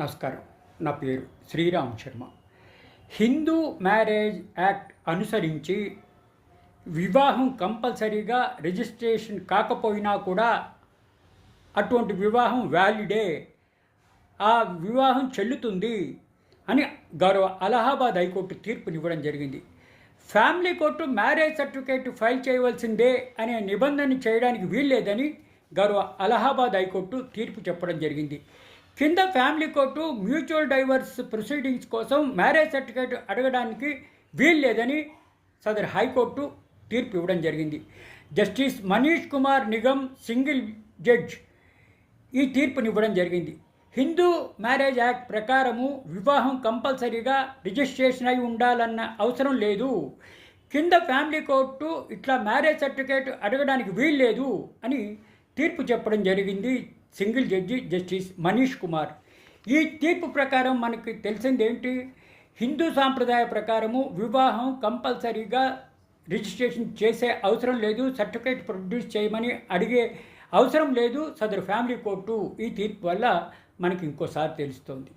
నమస్కారం. నా పేరు శ్రీరామ్ శర్మ. హిందూ మ్యారేజ్ యాక్ట్ అనుసరించి వివాహం కంపల్సరీగా రిజిస్ట్రేషన్ కాకపోయినా కూడా అటువంటి వివాహం వ్యాలిడే. ఆ వివాహం చెల్లుతుంది అని గౌరవ అలహాబాద్ హైకోర్టు తీర్పునివ్వడం జరిగింది. Family court marriage certificate file చేయవలసిందే అనే నిబంధన చేయడానికి వీల్లేదని గౌరవ అలహాబాద్ హైకోర్టు తీర్పు చెప్పడం జరిగింది. కింద family court mutual divorce proceedings కోసం మ్యారేజ్ సర్టిఫికేట్ అడగడానికి వీల్లేదని సదర్ హైకోర్టు తీర్పు ఇవ్వడం జరిగింది. Justice Manish Kumar Nigam single judge ఈ తీర్పునివ్వడం జరిగింది. హిందూ మ్యారేజ్ యాక్ట్ ప్రకారము వివాహం కంపల్సరీగా రిజిస్ట్రేషన్ అయి ఉండాలన్న అవసరం లేదు. కింద ఫ్యామిలీ కోర్టు ఇట్లా మ్యారేజ్ సర్టిఫికేట్ అడగడానికి వీల్లేదు అని తీర్పు చెప్పడం జరిగింది. Single judge justice Manish Kumar. ఈ తీర్పు ప్రకారం మనకి తెలిసింది ఏంటి హిందూ సాంప్రదాయ ప్రకారము వివాహం కంపల్సరీగా రిజిస్ట్రేషన్ చేసే అవసరం లేదు సర్టిఫికేట్ ప్రొడ్యూస్ చేయమని అడిగే అవసరం లేదు సదరు ఫ్యామిలీ కోర్టు ఈ తీర్పు వల్ల మనకి ఇంకోసారి తెలుస్తోంది.